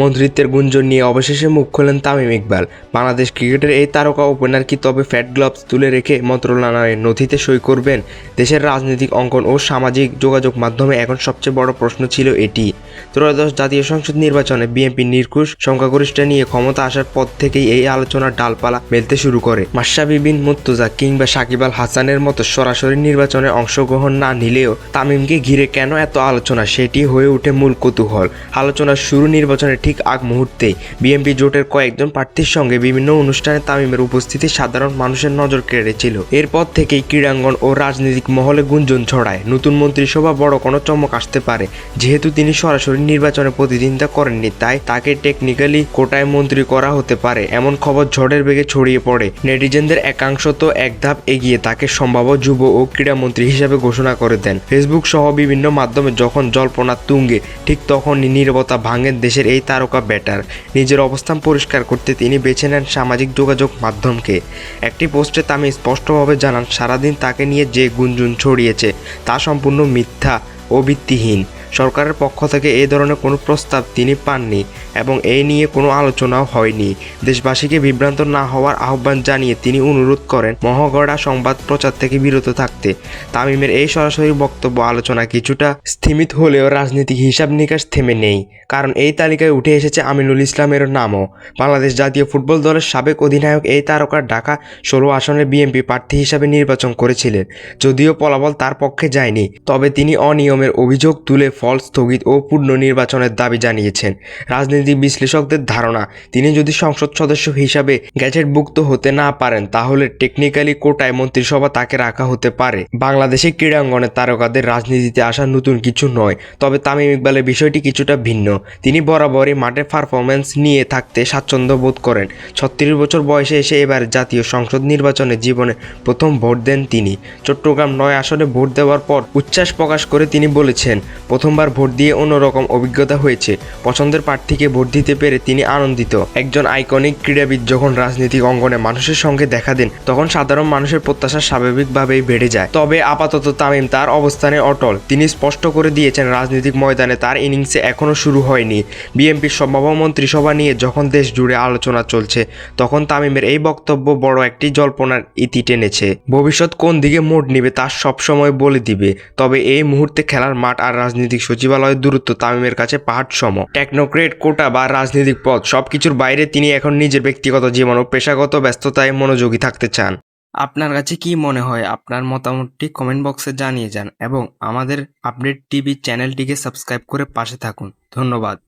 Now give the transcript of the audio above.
মন্ত্রিত্বের গুঞ্জন নিয়ে অবশেষে মুখ খোলেন তামিম ইকবাল। বাংলাদেশ ক্রিকেটের এই তারকা ওপেনার কি তবে ফ্যাট গ্লাভস তুলে রেখে মন্ত্রণালয়ের নথিতে সই করবেন? দেশের রাজনৈতিক অঙ্কন ও সামাজিক যোগাযোগ মাধ্যমে এখন সবচেয়ে বড় প্রশ্ন ছিল এটি। ত্রয়োদশ জাতীয় সংসদ নির্বাচনে বিএনপি নির্কুশ সংখ্যাগরিষ্ঠ নিয়ে ক্ষমতা আসার পর থেকেই এই আলোচনার ডালপালা মেলতে শুরু করে। মাসাবি বিন মুর্তজা কিংবা সাকিব আল হাসানের মতো সরাসরি নির্বাচনে অংশগ্রহণ না নিলেও তামিমকে ঘিরে কেন এত আলোচনা, সেটি হয়ে ওঠে মূল কৌতূহল। আলোচনার শুরু নির্বাচনের ঠিক আগ মুহূর্তেই বিএনপি জোটের কয়েকজন প্রার্থীর সঙ্গে বিভিন্ন অনুষ্ঠানে তামিমের উপস্থিতি সাধারণ মানুষের নজর কেড়েছিল এরপর থেকেই ক্রীড়াঙ্গন ও রাজনৈতিক মহলে গুঞ্জন ছড়ায়। নতুন মন্ত্রিসভা বড় কোনো চমক আসতে পারে, যেহেতু তিনি সরাসরি নির্বাচনে প্রতিদ্বন্দ্বিতা করেননি, তাই তাকে টেকনিক্যালি কোটায় মন্ত্রী করা হতে পারে, এমন খবর ঝড়ের বেগে ছড়িয়ে পড়ে। নেটিজেনদের একাংশ তো এক ধাপ এগিয়ে তাকে সম্ভাব্য যুব ও ক্রীড়ামন্ত্রী হিসেবে ঘোষণা করে দেন। ফেসবুক সহ বিভিন্ন মাধ্যমে যখন জল্পনা তুঙ্গে, ঠিক তখনই নীরবতা ভাঙেন দেশের এই তারকা ব্যাটার। নিজের অবস্থান পরিষ্কার করতে তিনি বেছে নেন সামাজিক যোগাযোগ মাধ্যমকে। একটি পোস্টে তামি স্পষ্টভাবে জানান, সারাদিন তাকে নিয়ে যে গুঞ্জন ছড়িয়েছে, তা সম্পূর্ণ মিথ্যা ও ভিত্তিহীন। সরকারের পক্ষ থেকে এই ধরনের কোনো প্রস্তাব তিনি পাননি এবং এই নিয়ে কোনো আলোচনাও হয়নি। দেশবাসীকে বিভ্রান্ত না হওয়ার আহ্বান জানিয়ে তিনি অনুরোধ করেন মহগড়া সংবাদ প্রচার থেকে বিরত থাকতে। তামিমের এই সরাসরি বক্তব্য আলোচনা কিছুটা স্থিমিত হলেও রাজনৈতিক হিসাব নিকাশ থেমে নেই, কারণ এই তালিকায় উঠে এসেছে আমিনুল ইসলামের নামও। বাংলাদেশ জাতীয় ফুটবল দলের সাবেক অধিনায়ক এই তারকার ঢাকা ষোলো আসনের বিএনপি প্রার্থী হিসাবে নির্বাচন করেছিলেন, যদিও ফলাফল তার পক্ষে যায়নি, তবে তিনি অনিয়মের অভিযোগ তুলে ফল স্থগিত ও পূর্ণ নির্বাচনের দাবি জানিয়েছেন। রাজনীতি বিশ্লেষকদের ধারণা, তিনি যদি সংসদ সদস্য হিসাবে গ্যাজেটভুক্ত হতে না পারেন, তাহলে টেকনিক্যালি কোটায় মন্ত্রিসভা তাকে রাখা হতে পারে। বাংলাদেশের ক্রীড়াঙ্গনে তারকাদের রাজনীতিতে আসা নতুন কিছু নয়, তবে তামিম ইকবালের বিষয়টি কিছুটা ভিন্ন। তিনি বরাবরই মাঠে পারফরমেন্স নিয়ে থাকতে স্বাচ্ছন্দ্য বোধ করেন। ছত্রিশ বছর বয়সে এসে এবার জাতীয় সংসদ নির্বাচনে জীবনে প্রথম ভোট দেন তিনি। চট্টগ্রাম নয় আসনে ভোট দেওয়ার পর উচ্ছ্বাস প্রকাশ করে তিনি বলেছেন প্রথমবার ভোট দিয়ে অন্যরকম অভিজ্ঞতা হয়েছে। পছন্দের প্রার্থীকে ভোট দিতে পেরে তিনি আনন্দিত। একজন আইকনিক ক্রীড়াবিদ যখন রাজনৈতিক অঙ্গনে মানুষের সঙ্গে দেখা দেন, তখন সাধারণ মানুষের প্রত্যাশা স্বাভাবিকভাবেই বেড়ে যায়। তবে আপাতত তামিম তার অবস্থানে অটল। তিনি স্পষ্ট করে দিয়েছেন, রাজনৈতিক ময়দানে তার ইনিংসে এখনও শুরু হয়নি। বিএনপির সম্ভাব্য মন্ত্রিসভা নিয়ে যখন দেশ জুড়ে আলোচনা চলছে, তখন তামিমের এই বক্তব্য বড় একটি জল্পনার ইতি টেনেছে। ভবিষ্যৎ কোন দিকে মোড় নিবে তা সবসময় বলে দিবে, তবে এই মুহূর্তে খেলার মাঠ আর রাজনৈতিক সচিবালয়ের দূরত্ব তামিমের কাছে পাহাড় সম টেকনোক্রেট, কোটা বা রাজনৈতিক পদ সবকিছুর বাইরে তিনি এখন নিজের ব্যক্তিগত জীবন ও পেশাগত ব্যস্ততায় মনোযোগী থাকতে চান। আপনার কাছে কি মনে হয়? আপনার মতামতটি কমেন্ট বক্সে জানিয়ে যান এবং আমাদের আপডেট টিভি চ্যানেলটিকে সাবস্ক্রাইব করে পাশে থাকুন। ধন্যবাদ।